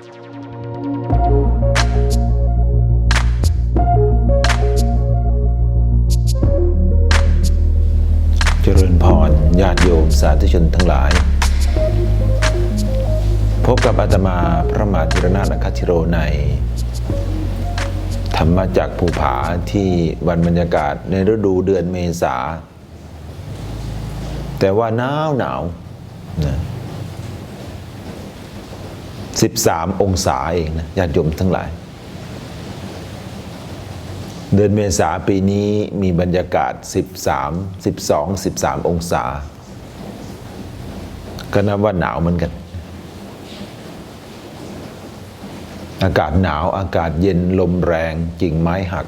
เจริญพรญาติโยมสาธุชนทั้งหลาย พบกับอาตมาพระมหาธิรนาถคัชิโรใน ธรรมจากภูผาที่วันบรรยากาศในฤดูเดือนเมษา แต่ว่าหนาวหนาวนะ 13 องศาเองนะญาติโยมทั้งหลาย เดือนเมษาปีนี้มีบรรยากาศ 13 12 13 องศา ก็นับว่าหนาวเหมือนกัน อากาศหนาวอากาศเย็นลมแรงกิ่งไม้หัก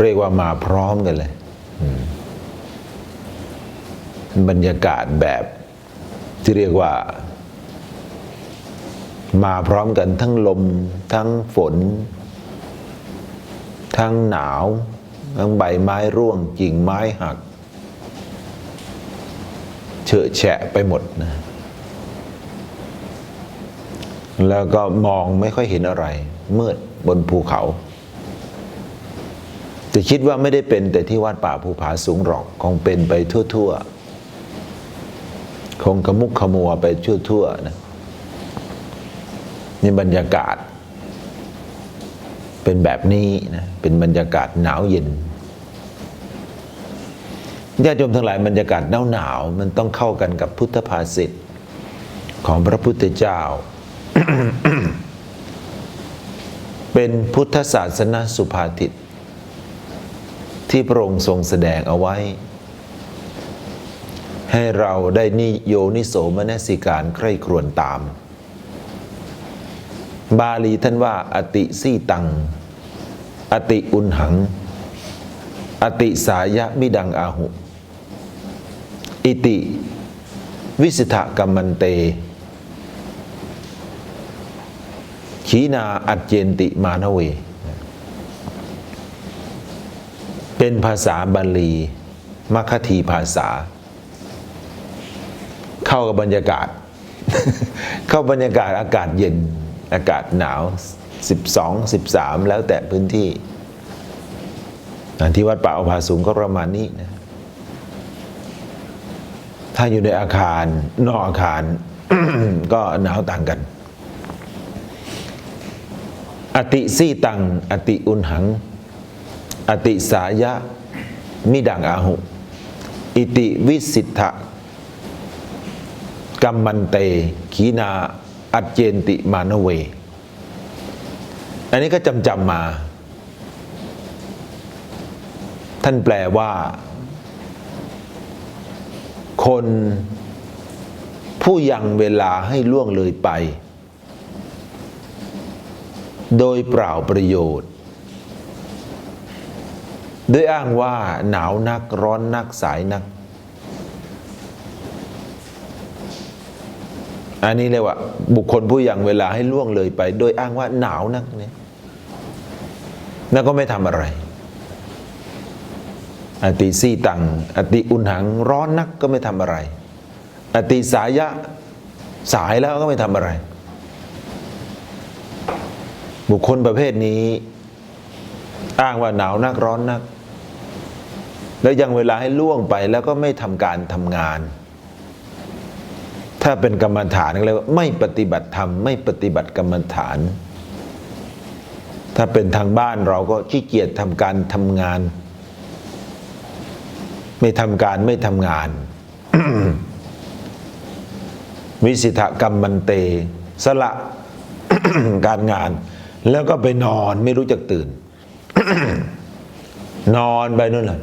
เรียกว่ามาพร้อมกันเลยบรรยากาศแบบที่เรียกว่า มาพร้อมกันทั้งลม ทั้งฝน ทั้งหนาว ทั้งใบไม้ร่วงกิ่งไม้หักเฉอะแฉะไปหมดนะ แล้วก็มองไม่ค่อยเห็นอะไร มืดบนภูเขาแต่คิดว่าไม่ได้เป็นแต่ที่วัดป่าภูผาสูงหรอกคงเป็นไปทั่ว ๆ คงกระมุกขมัวไปทั่ว ๆ นะ นี่บรรยากาศ เป็นแบบนี้นะเป็นบรรยากาศหนาวเย็นญาติโยมทั้งหลายบรรยากาศหนาวหนาวมันต้องเข้ากันกับพุทธภาษิตของพระพุทธเจ้า เป็นพุทธศาสนาสุภาษิตที่พระองค์ทรงแสดงเอาไว้ ให้เราได้นิโยนิโสมนสิการใคร่ครวญตาม บาลีท่านว่าอติสีตัง อติอุนหัง อติสายะมิดังอาหุ อิติ วิสิทธกัมมันเต ขีนาอัจเจนติมานเว เป็นภาษาบาลีมัคคีภาษา เข้ากับบรรยากาศ เข้าบรรยากาศอากาศเย็น อากาศหนาว 12 13 แล้วแต่พื้นที่ ที่วัดป่าอภาสูงก็ประมาณนี้นะถ้าอยู่ในอาคารนอกอาคารก็หนาวต่างกัน อติสีตัง อติอุนหัง อติสายะ มิดังอาหุ อิติวิสิทธะกัมมันเต ขีนา อัจเจนติมานเว อันนี้ก็จำจำมา ท่านแปลว่า คนผู้ยังเวลาให้ล่วงเลยไป โดยเปล่าประโยชน์ ด้วยอ้างว่าหนาวนักร้อนนักสายนัก อันนี้เรียกว่า บุคคลผู้ยังเวลาให้ล่วงเลยไป โดยอ้างว่าหนาวนักเนี่ยแล้วก็ไม่ทำอะไรอติสีตังอติอุณหังร้อนนักก็ไม่ทำอะไร อติสายะสายแล้วก็ไม่ทำอะไร บุคคลประเภทนี้ อ้างว่าหนาวนักร้อนนัก แล้วยังเวลาให้ล่วงไปแล้วก็ไม่ทำการทำงาน ถ้าเป็นกรรมฐานก็เรียกว่าไม่ปฏิบัติธรรมไม่ปฏิบัติกรรมฐาน ถ้าเป็นทางบ้านเราก็ขี้เกียจทำการทำงาน ไม่ทำการไม่ทำงาน วิสิทธกรรมมันเต สละการงาน แล้วก็ไปนอนไม่รู้จักตื่น นอนไปนู่นเลย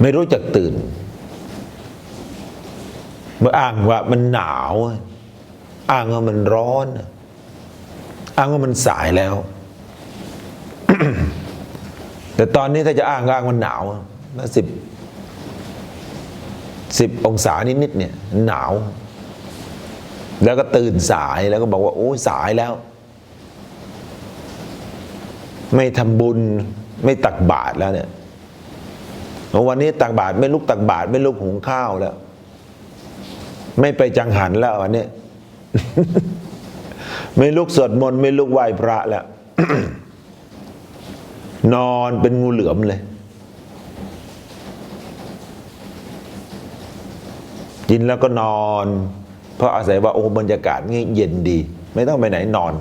ไม่รู้จักตื่น มื่ออ้างว่ามันหนาว อ้างว่ามันร้อน อ้างว่ามันสายแล้ว แต่ตอนนี้ถ้าจะอ้างก็อ้างมันหนาวมาสิบสิบองศานิดๆเนี่ยหนาว แล้วก็ตื่นสายแล้วก็บอกว่า โอ้สายแล้ว ไม่ทำบุญไม่ตักบาตรแล้วเนี่ยวันนี้ตักบาตรไม่ลุกตักบาตรไม่ลุกหุงข้าวแล้ว ไม่ไปจังหันแล้วอันนี้ ไม่ลุกสวดมนต์ไม่ลุกไหว้พระแล้ว นอนเป็นงูเหลือมเลย กินแล้วก็นอน เพราะอาศัยว่าโอ้บรรยากาศนี่เย็นดี ไม่ต้องไปไหนนอน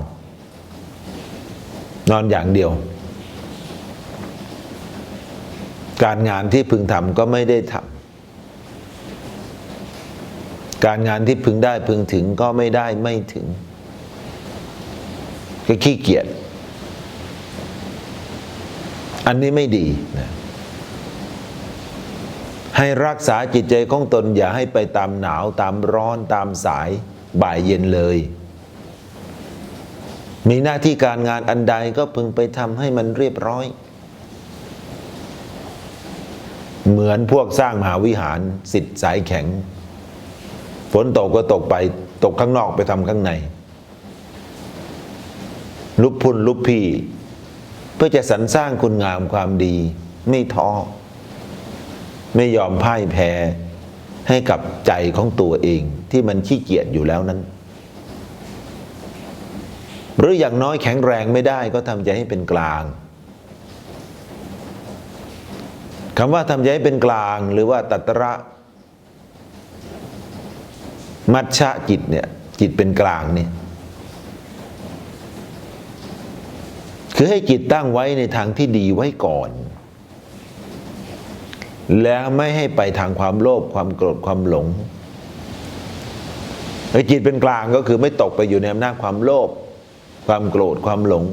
นอนอย่างเดียว การงานที่พึงทำก็ไม่ได้ทำ การงานที่พึงได้พึงถึงก็ไม่ได้ไม่ถึง ก็ขี้เกียจอันนี้ไม่ดีนะให้รักษาจิตใจของตนอย่าให้ไปตามหนาวตามร้อนตามสายบ่ายเย็นเลย มีหน้าที่การงานอันใดก็พึงไปทำให้มันเรียบร้อย เหมือนพวกสร้างมหาวิหารสิทธิ์สายแข็ง ฝนตกก็ตกไป ตกข้างนอกไปทำข้างใน ลุกพุ่นลุกพี่ เพื่อจะสรรสร้างคุณงามความดี ไม่ท้อไม่ยอมพ่ายแพ้ให้กับใจของตัวเองที่มันขี้เกียจอยู่แล้วนั้น หรืออย่างน้อยแข็งแรงไม่ได้ก็ทำใจให้เป็นกลางคำว่าทำใจให้เป็นกลางหรือว่าตัตระ มัชชะจิตเนี่ย จิตเป็นกลางเนี่ยคือให้จิตตั้งไว้ในทางที่ดีไว้ก่อน แล้วไม่ให้ไปทางความโลภความโกรธความหลงให้จิตเป็นกลางก็คือไม่ตกไปอยู่ในอำนาจความโลภความโกรธความหลง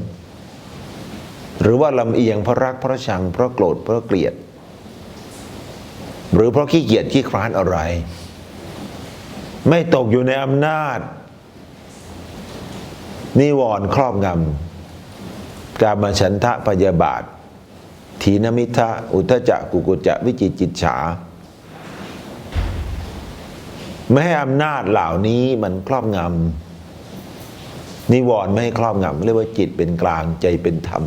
หรือว่าลำเอียงเพราะรักเพราะชังเพราะโกรธเพราะเกลียด หรือเพราะขี้เกียจขี้คร้านอะไร ไม่ตกอยู่ในอำนาจ นิวรณ์ครอบงำกามฉันทะพยาบาททีนมิทะอุทจจะกุกุจะวิจิตจิตฉา ไม่ให้อำนาจเหล่านี้มันครอบงำนิวรณ์ไม่ให้ครอบงำเรียกว่าจิตเป็นกลางใจเป็นธรรม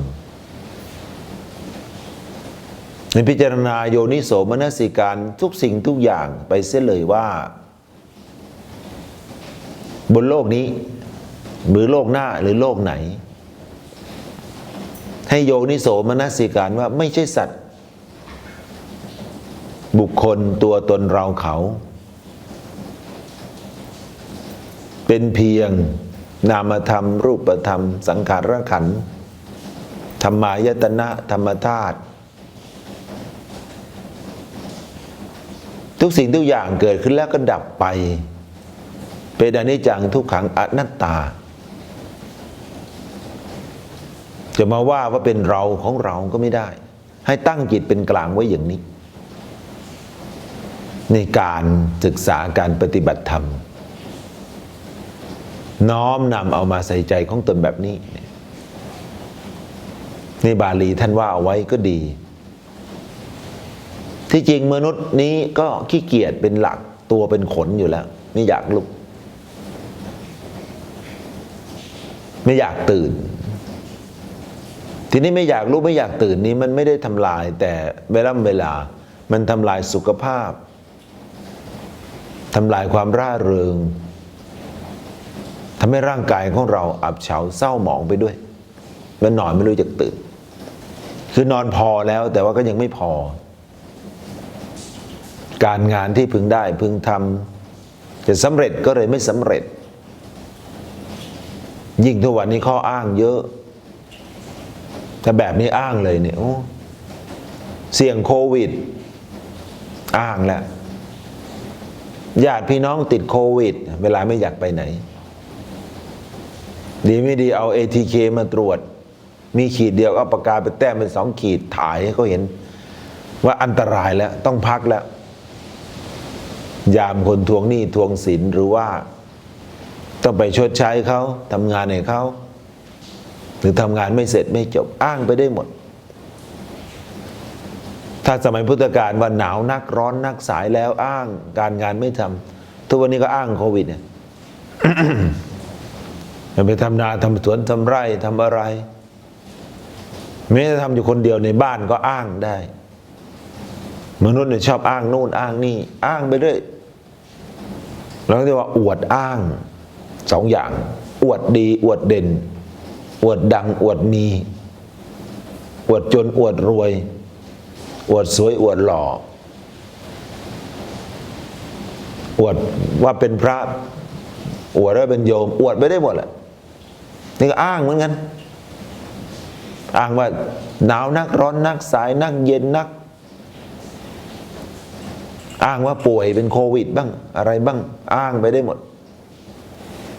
ในพิจารณาโยนิโสมนสิการทุกสิ่งทุกอย่างไปเสียเลยว่า บนโลกนี้ หรือโลกหน้าหรือโลกไหน ให้โยนิโสมนสิการว่าไม่ใช่สัตว์ บุคคลตัวตนเราเขา เป็นเพียงนามธรรม รูปธรรม สังขารขันธ์ธรรมายตนะธรรมธาตุทุกสิ่งทุกอย่างเกิดขึ้นแล้วก็ดับไป เป็นอนิจจังทุกขังอนัตตา จะมาว่าว่าเป็นเราของเราก็ไม่ได้ ให้ตั้งจิตเป็นกลางไว้อย่างนี้ ในการศึกษาการปฏิบัติธรรม น้อมนำเอามาใส่ใจของตนแบบนี้ในบาลีท่านว่าเอาไว้ก็ดี ที่จริงมนุษย์นี้ก็ขี้เกียจเป็นหลักตัวเป็นขนอยู่แล้ว ไม่อยากลุก ไม่อยากตื่น ทีนี้ไม่อยากลุกไม่อยากตื่นนี้มันไม่ได้ทำลาย แต่เวลาเวลา มันทำลายสุขภาพทำลายความร่าเริงทำให้ร่างกายของเราอับเฉาเศร้าหมองไปด้วยแล้วนอนไม่รู้จะตื่น คือนอนพอแล้วแต่ว่าก็ยังไม่พอ การงานที่พึงได้พึงทำจะสำเร็จก็เลยไม่สำเร็จ ยิ่งทุกวันนี้ข้ออ้างเยอะถ้าแบบนี้อ้างเลยเนี่ยโอ้เสี่ยงโควิด อ้างแล้วญาติพี่น้องติดโควิด เวลาไม่อยากไปไหน ดีไม่ดีเอา ATK มาตรวจ มีขีดเดียวเอาปากกาไปแต้มเป็นสองขีดถ่ายให้เขาเห็น ว่าอันตรายแล้วต้องพักแล้ว ยามคนทวงหนี้ทวงสินหรือว่า ต้องไปชดใช้เขาทำงานให้เขาหรือทำงานไม่เสร็จไม่จบอ้างไปได้หมด ถ้าสมัยพุทธกาลว่าหนาวนักร้อนนักสายแล้วอ้างการงานไม่ทำทุกวันนี้ก็อ้างโควิดเนี่ยจะไปทำนาทำสวนทำไร่ทำอะไรแม้จะทำอยู่คนเดียวในบ้านก็อ้างได้ มนุษย์เนี่ยชอบอ้างโน่นอ้างนี่ อ้างไปเรื่อยแล้วก็เรียกว่าอวดอ้าง สองอย่าง อวดดี อวดเด่น อวดดัง อวดมี อวดจนอวดรวย อวดสวยอวดหล่อ อวดว่าเป็นพระ อวดว่าเป็นโยม อวดไม่ได้หมดแหละนี่ก็อ้างเหมือนกัน อ้างว่าหนาวนักร้อนนักสายนักเย็นนัก อ้างว่าป่วยเป็นโควิดบ้างอะไรบ้าง อ้างไปได้หมด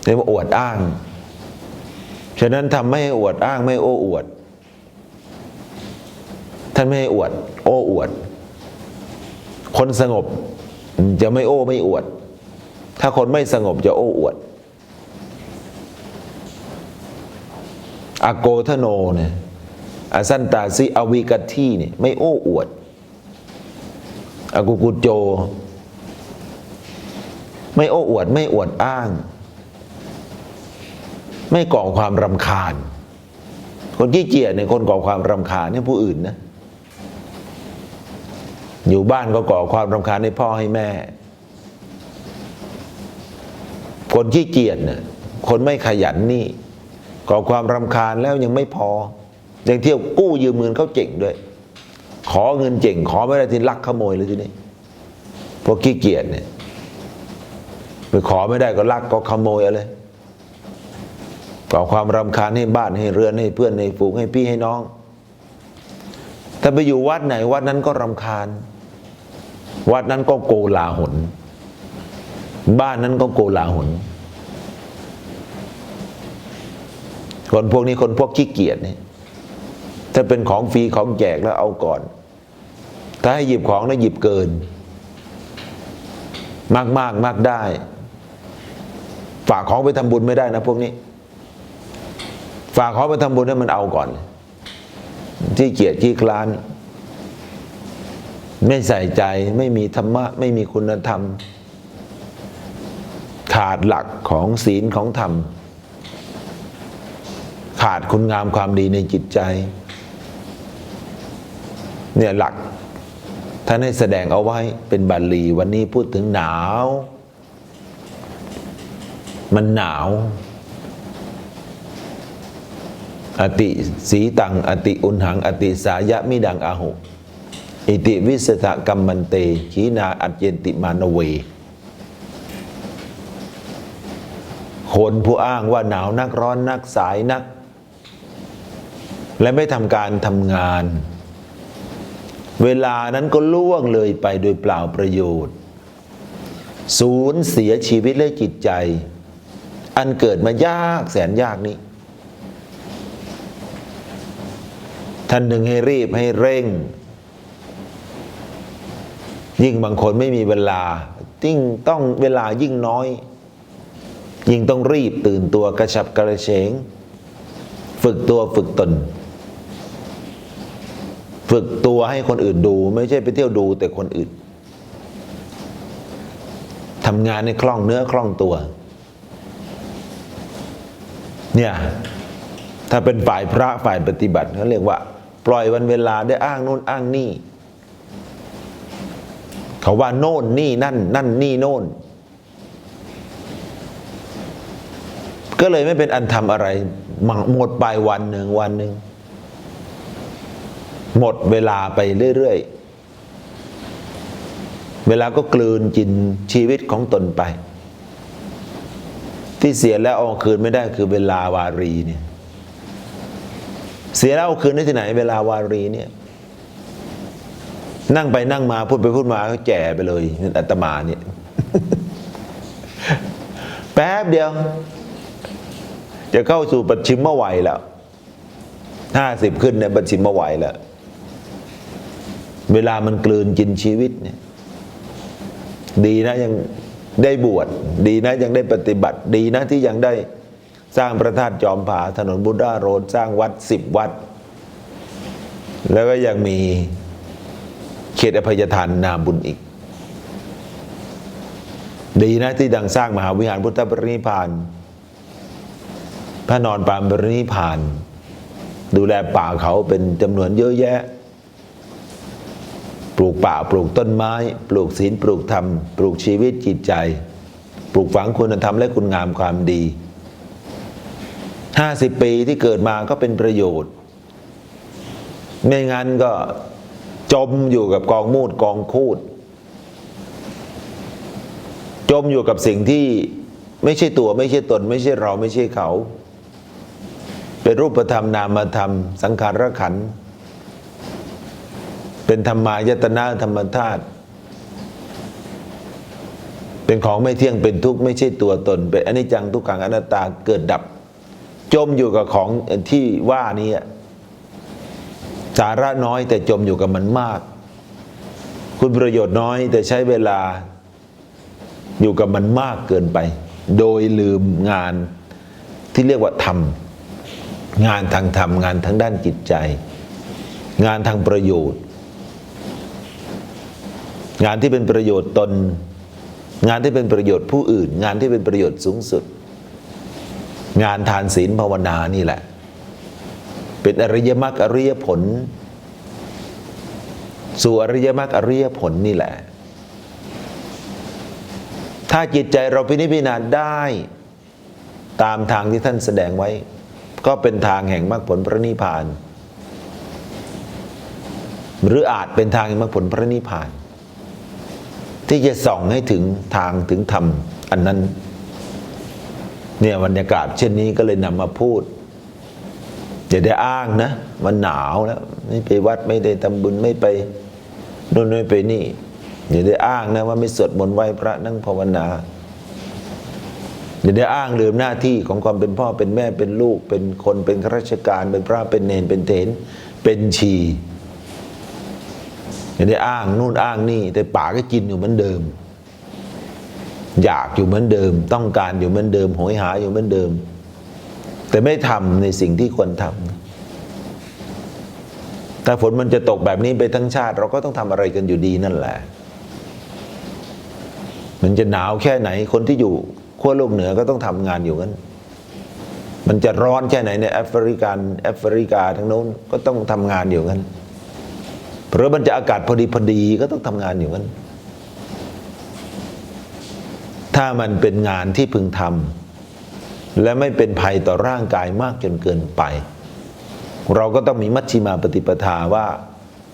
เรียกว่าอวดอ้าง ฉะนั้นทำไม่ให้อวดอ้างไม่โอ้อวด ท่านไม่ให้อวด โอ้อวด คนสงบจะไม่โอ้ไม่อวด ถ้าคนไม่สงบจะโอ้อวดอโกทโนเนี่ยอสันตาซิอวิกัตที่เนี่ยไม่โอ้อวดอากุกุโจ ไม่โอ้อวด ไม่อวดอ้าง ไม่ก่อความรำคาญ คนขี้เกียจเนี่ยคนก่อความรำคาญเนี่ยผู้อื่นนะอยู่บ้านก็ก่อความรำคาญให้พ่อให้แม่ คนขี้เกียจเนี่ยคนไม่ขยันนี่ ก่อความรำคาญแล้วยังไม่พอ ยังเที่ยวกู้ยืมเงินเขาเจ๋งด้วย ขอเงินเจ๋ง ขอไม่ได้ทีลักขโมยเลยทีนี้พวกขี้เกียจเนี่ยไปขอไม่ได้ก็ลักก็ขโมยอะไร ก่อความรำคาญให้บ้านให้เรือนให้เพื่อนให้ฝูงให้พี่ให้น้อง ถ้าไปอยู่วัดไหนวัดนั้นก็รำคาญ วัดนั้นก็โกลาหลบ้านนั้นก็โกลาหลคนพวกนี้คนพวกขี้เกียจนี่ถ้าเป็นของฟรีของแจกแล้วเอาก่อน ถ้าให้หยิบของแล้วหยิบเกิน มากมากมากได้ ฝากของไปทำบุญไม่ได้นะพวกนี้ ฝากขอไปทำบุญให้มันเอาก่อน ที่เกียจที่คลาน ไม่ใส่ใจไม่มีธรรมะ ไม่มีคุณธรรม ขาดหลักของศีลของธรรม ขาดคุณงามความดีในจิตใจ เนี่ยหลักท่านให้แสดงเอาไว้เป็นบาลีวันนี้พูดถึงหนาว มันหนาว อติสีตัง อติอุณหัง อติสายะมิดังอาหุ อิติวิสถกัมมันเต ขีนาอัจเยนติมานเว คนผู้อ้างว่าหนาวนักร้อนนักสายนัก และไม่ทำการทำงาน เวลานั้นก็ล่วงเลยไปโดยเปล่าประโยชน์สูญเสียชีวิตและจิตใจ อันเกิดมายากแสนยากนี้ ท่านหนึ่งให้รีบให้เร่ง ยิ่งบางคนไม่มีเวลายิ่งต้องเวลายิ่งน้อย ยิ่งต้องรีบตื่นตัวกระฉับกระเฉง ฝึกตัวฝึกตน ฝึกตัวให้คนอื่นดู ไม่ใช่ไปเที่ยวดูแต่คนอื่นทำงานในคล่องเนื้อคล่องตัว เนี่ย ถ้าเป็นฝ่ายพระฝ่ายปฏิบัติเขาเรียกว่า ปล่อยวันเวลาได้อ้างโน่นอ้างนี่เขาว่าโน่นนี่นั่น นั่นนี่โน่น ก็เลยไม่เป็นอันทำอะไรหมดไปวันหนึ่งวันหนึ่งหมดเวลาไปเรื่อยๆ เวลาก็กลืนกินชีวิตของตนไป ที่เสียแล้วเอาคืนไม่ได้คือเวลาวารีเนี่ย เสียแล้วเอาคืนได้ที่ไหน เวลาวารีเนี่ย นั่งไปนั่งมาพูดไปพูดมาก็แก่ไปเลยอาตมาเนี่ย แป๊บเดียว จะเข้าสู่ปัจฉิมวัยแล้วห้าสิบขึ้นในปัจฉิมวัยแล้วเวลามันกลืนกินชีวิตเนี่ย ดีนะยังได้บวชดีนะยังได้ปฏิบัติ ดีนะที่ยังได้ สร้างพระธาตุจอมผาถนนบุดาโรดสร้างวัดสิบวัด แล้วก็ยังมีเขตอภัยทานนาบุญอีก ดีนะที่ดังสร้างมหาวิหารพุทธปรินิพาน พระนอนปามปรินิพพาน ดูแลป่าเขาเป็นจำนวนเยอะแยะ ปลูกป่าปลูกต้นไม้ ปลูกศีลปลูกธรรม ปลูกชีวิตจิตใจ ปลูกฝังคุณธรรมและคุณงามความดี ห้าสิบปีที่เกิดมาก็เป็นประโยชน์ ไม่งั้นก็จมอยู่กับกองมูดกองคูด จมอยู่กับสิ่งที่ไม่ใช่ตัวไม่ใช่ตน ไม่ใช่เราไม่ใช่เขา เป็นรูปธรรมนามธรรม สังขารขัน เป็นธรรมายตนะธรรมธาตุเป็นของไม่เที่ยงเป็นทุกข์ไม่ใช่ตัวตน เป็นอนิจจังทุกขังอนัตตาเกิดดับ จมอยู่กับของที่ว่านี้สาระน้อยแต่จมอยู่กับมันมาก คุณประโยชน์น้อยแต่ใช้เวลาอยู่กับมันมากเกินไป โดยลืมงานที่เรียกว่าธรรม งานทางธรรม งานทางด้านจิตใจ งานทางประโยชน์ งานที่เป็นประโยชน์ตน งานที่เป็นประโยชน์ผู้อื่น งานที่เป็นประโยชน์สูงสุด งานทานศีลภาวนานี่แหละ เป็นอริยมรรคอริยผล สู่อริยมรรคอริยผลนี่แหละ ถ้าจิตใจเราพินิจพิจารณาได้ ตามทางที่ท่านแสดงไว้ ก็เป็นทางแห่งมรรคผลพระนิพพาน หรืออาจเป็นทางแห่งมรรคผลพระนิพพาน ที่จะส่องให้ถึงทางถึงธรรมอันนั้น เนี่ยบรรยากาศเช่นนี้ก็เลยนำมาพูดอย่าได้อ้างนะ มันหนาวแล้วไม่ไปวัดไม่ได้ทำบุญไม่ไปนู่นไม่ไปนี่อย่าได้อ้างนะว่าไม่สวดมนต์ไหว้พระนั่งภาวนาอย่าได้อ้างลืมหน้าที่ของความเป็นพ่อเป็นแม่เป็นลูก เป็นคนเป็นข้าราชการเป็นพระเป็นเนนเป็นเถนเป็นชีอย่าได้อ้างนู่นอ้างนี่ แต่ป่าก็กินอยู่เหมือนเดิม อยากอยู่เหมือนเดิม ต้องการอยู่เหมือนเดิมโหยหาอยู่เหมือนเดิม แต่ไม่ทำในสิ่งที่ควรทำถ้าฝนมันจะตกแบบนี้ไปทั้งชาติ เราก็ต้องทำอะไรกันอยู่ดีนั่นแหละ มันจะหนาวแค่ไหนคนที่อยู่ขั้วโลกเหนือก็ต้องทำงานอยู่กันมันจะร้อนแค่ไหนในแอฟริกันแอฟริกาทั้งโน้นก็ต้องทำงานอยู่กันเพราะมันจะอากาศพอดีพอดีก็ต้องทำงานอยู่กัน ถ้ามันเป็นงานที่พึงทำและไม่เป็นภัยต่อร่างกายมากจนเกินไป เราก็ต้องมีมัชชิมาปฏิปทาว่า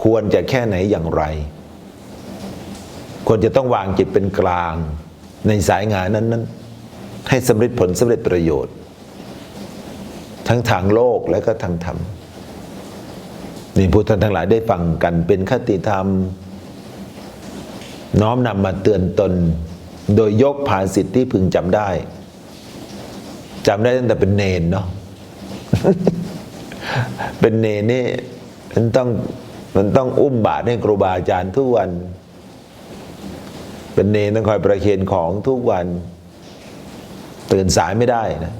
ควรจะแค่ไหนอย่างไร ควรจะต้องวางจิตเป็นกลางในสายงานนั้น ๆ ให้สำเร็จผลสำเร็จประโยชน์ ทั้งทางโลกและก็ทางธรรมนี่พุทธทั้งหลายได้ฟังกันเป็นคติธรรม น้อมนำมาเตือนตน โดยยกภานสิทธิ์ที่พึงจำได้จำได้ตั้งแต่เป็นเนนเนาะเป็นเนนนี่มันต้องมันต้องอุ้มบาตรให้ครูบาอาจารย์ทุกวัน เป็นเนนต้องคอยประเคนของทุกวัน ตื่นสายไม่ได้นะ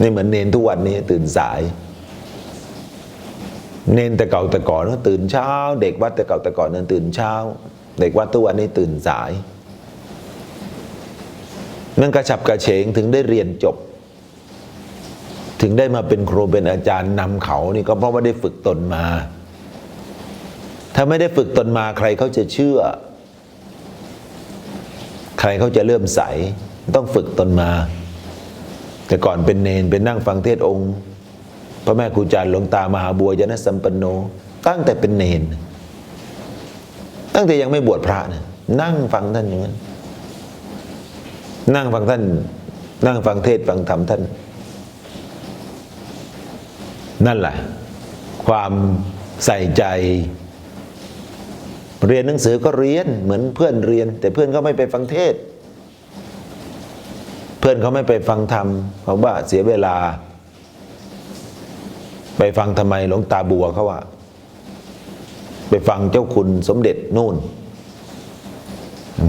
นี่เหมือนเนนทุกวันนี้ตื่นสาย เนนแต่เก่าแต่ก่อนก็ตื่นเช้า เด็กวัดแต่เก่าแต่ก่อนนั้นตื่นเช้า เด็กวัดทุกวันนี้ตื่นสาย มันกระฉับกระเฉงถึงได้เรียนจบ ถึงได้มาเป็นครูเป็นอาจารย์นำเขานี่ก็เพราะว่าได้ฝึกตนมา ถ้าไม่ได้ฝึกตนมาใครเขาจะเชื่อ ใครเขาจะเลื่อมใส ต้องฝึกตนมา แต่ก่อนเป็นเนนเป็นนั่งฟังเทศองค์ พระแม่ครูจารย์หลวงตามหาบัวยานสัมปันโน ตั้งแต่เป็นเนน ตั้งแต่ยังไม่บวชพระนะนั่งฟังท่านอย่างนั้น นั่งฟังท่าน นั่งฟังเทศฟังธรรมท่าน นั่นแหละ ความใส่ใจ เรียนหนังสือก็เรียนเหมือนเพื่อนเรียน แต่เพื่อนเขาไม่ไปฟังเทศ เพื่อนเขาไม่ไปฟังธรรมเพราว่าเสียเวลา ไปฟังทำไมหลวงตาบัวเขาว่า ไปฟังเจ้าคุณสมเด็จนู่น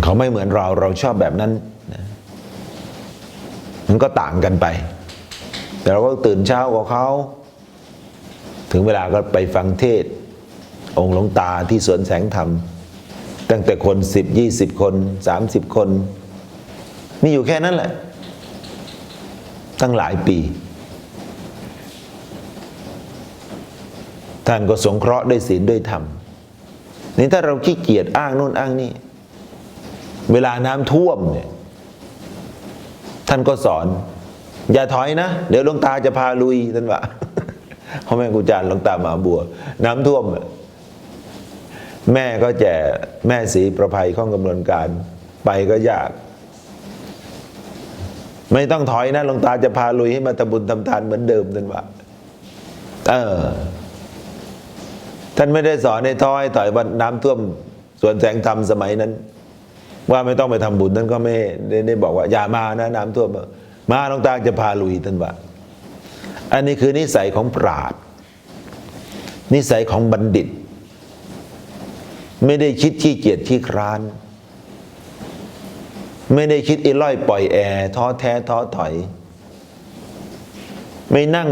เขาไม่เหมือนเราเราชอบแบบนั้น มันก็ต่างกันไป แต่เราก็ตื่นเช้ากว่าเขาถึงเวลาก็ไปฟังเทศ องค์หลวงตาที่สวนแสงธรรม ตั้งแต่คนสิบยี่สิบคนสามสิบคน มีอยู่แค่นั้นแหละ ตั้งหลายปี ท่านก็สงเคราะห์ด้วยศีลด้วยธรรมนี่ถ้าเราขี้เกียจอ้างโน่นอ้างนี่ เวลาน้ำท่วมเนี่ย ท่านก็สอน อย่าถอยนะ เดี๋ยวหลวงตาจะพาลุยท่านว่าพ่อแม่ครูจารหลวงตามาบัว น้ำท่วม แม่ก็แจแม่สีประภัยข้องกำนวนการ ไปก็ยาก ไม่ต้องถอยนะหลวงตาจะพาลุยให้มาทำบุญทำทานเหมือนเดิมท่านว่าเออท่านไม่ได้สอนในท้อยถอยวันน้ำท่วมสวนแสงธรรมสมัยนั้น ว่าไม่ต้องไปทำบุญท่านก็ไม่ได้ได้บอกว่า อย่ามานะน้ำท่วมมาหลวงตาจะพาลุยท่านว่าอันนี้คือนิสัยของปราดนิสัยของบัณฑิต ไม่ได้คิดขี้เกียจขี้คร้าน ไม่ได้คิดอีล่อยปล่อยแอร์ท้อแท้ท้อถอย ไม่นั่ง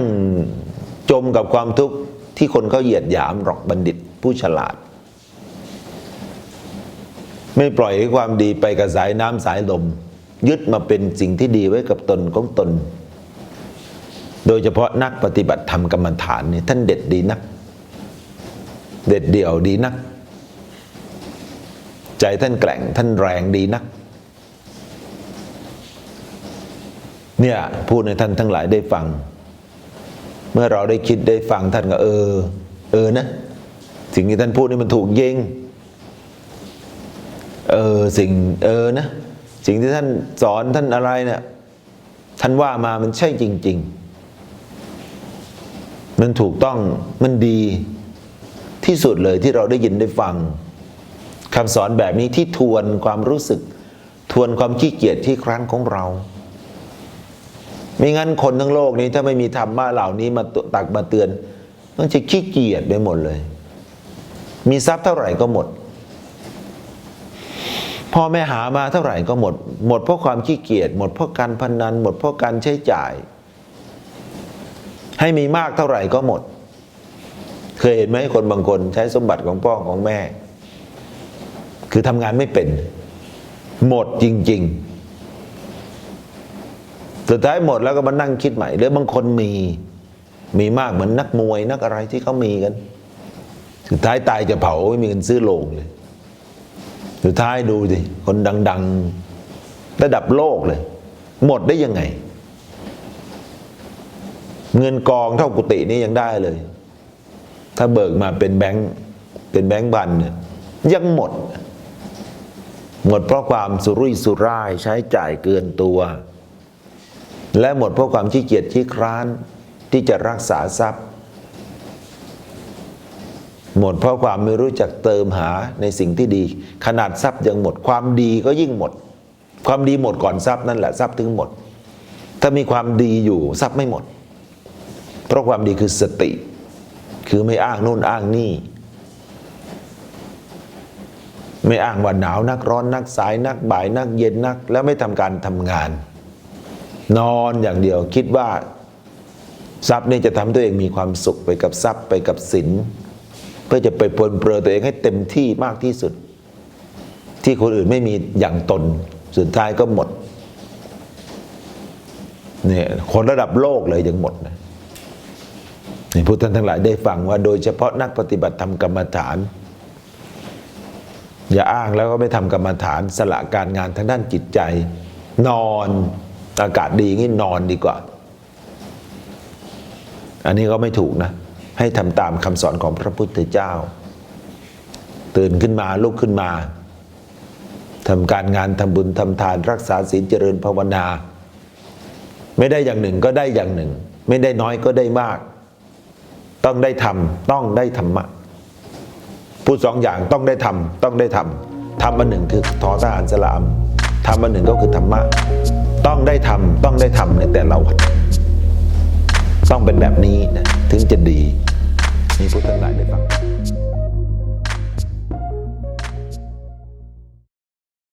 จมกับความทุกข์ที่คนเขาเหยียดหยามหรอกบัณฑิต ผู้ฉลาด ไม่ปล่อยให้ความดีไปกับสายน้ำสายลม ยึดมาเป็นสิ่งที่ดีไว้กับตนของตน โดยเฉพาะนักปฏิบัติธรรมกรรมฐานนี่ท่านเด็ดดีนัก เด็ดเดี่ยวดีนัก ใจท่านแกร่งท่านแรงดีนัก เนี่ยพูดในท่านทั้งหลายได้ฟัง เมื่อเราได้คิดได้ฟังท่านก็เออ เออนะสิ่งที่ท่านพูดนี่มันถูกยิง เออสิ่งเออนะสิ่งที่ท่านสอนท่านอะไรเนี่ยท่านว่ามามันใช่จริง ๆ มันถูกต้องมันดีที่สุดเลยที่เราได้ยินได้ฟังคำสอนแบบนี้ที่ทวนความรู้สึก ทวนความขี้เกียจที่ครั้นของเราไม่งั้นคนทั้งโลกนี้ถ้าไม่มีธรรมะเหล่านี้มาตักมาเตือนมันจะขี้เกียจไปหมดเลย มีทรัพย์เท่าไหร่ก็หมด พ่อแม่หามาเท่าไหร่ก็หมด หมดเพราะความขี้เกียจหมดเพราะการพนัน หมดเพราะการใช้จ่าย ให้มีมากเท่าไหร่ก็หมด เคยเห็นไหมคนบางคนใช้สมบัติของพ่อของแม่ คือทำงานไม่เป็น หมดจริง ๆ สุดท้ายหมดแล้วก็มานั่งคิดใหม่หรือบางคนมีมีมากเหมือนนักมวยนักอะไรที่เขามีกันสุดท้ายตายจะเผาไม่มีเงินซื้อโลงเลย สุดท้ายดูสิคนดัง ๆ ระดับโลกเลย หมดได้ยังไง เงินกองเท่ากุฏินี้ยังได้เลย ถ้าเบิกมาเป็นแบงค์เป็นแบงค์บันเนี่ยยังหมด หมดเพราะความสุรุ่ยสุร่ายใช้จ่ายเกินตัว และหมดเพราะความขี้เกียจขี้คร้านที่จะรักษาทรัพย์ หมดเพราะความไม่รู้จักเติมหาในสิ่งที่ดี ขนาดทรัพย์ยังหมด ความดีก็ยิ่งหมด ความดีหมดก่อนทรัพย์นั่นแหละทรัพย์ถึงหมด ถ้ามีความดีอยู่ทรัพย์ไม่หมด เพราะความดีคือสติ คือไม่อ้างโน่นอ้างนี่ ไม่อ้างว่าหนาวนักร้อนนักสายนักบ่ายนักเย็นนัก แล้วไม่ทำการทำงาน นอนอย่างเดียวคิดว่า ทรัพย์นี่จะทำให้ตัวเองมีความสุขไปกับทรัพย์ไปกับสิน พื่อจะไปปลนเปลือตัวเองให้เต็มที่มากที่สุด ที่คนอื่นไม่มีอย่างตน สุดท้ายก็หมดเนี่ยคนระดับโลกเลยยังหมดนะนี่พุทธท่านทั้งหลายได้ฟังว่า โดยเฉพาะนักปฏิบัติธรรมกรรมฐาน อย่าอ้างแล้วก็ไม่ทำกรรมฐานสละการงานทางด้านจิตใจ นอนอากาศดีงี้นอนดีกว่า อันนี้ก็ไม่ถูกนะ ให้ทำตามคำสอนของพระพุทธเจ้า ตื่นขึ้นมาลุกขึ้นมาทำการงานทำบุญทำทานรักษาศีลเจริญภาวนา ไม่ได้อย่างหนึ่งก็ได้อย่างหนึ่ง ไม่ได้น้อยก็ได้มาก ต้องได้ทำต้องได้ธรรมะพูดสองอย่างต้องได้ทำต้องได้ทำทำอันหนึ่งคือทอทหารสลามทำอันหนึ่งก็คือธรรมะต้องได้ทำต้องได้ทำในแต่ละวันต้องเป็นแบบนี้นะถึงจะดี นี่พุทธทั้งหลายได้ฟัง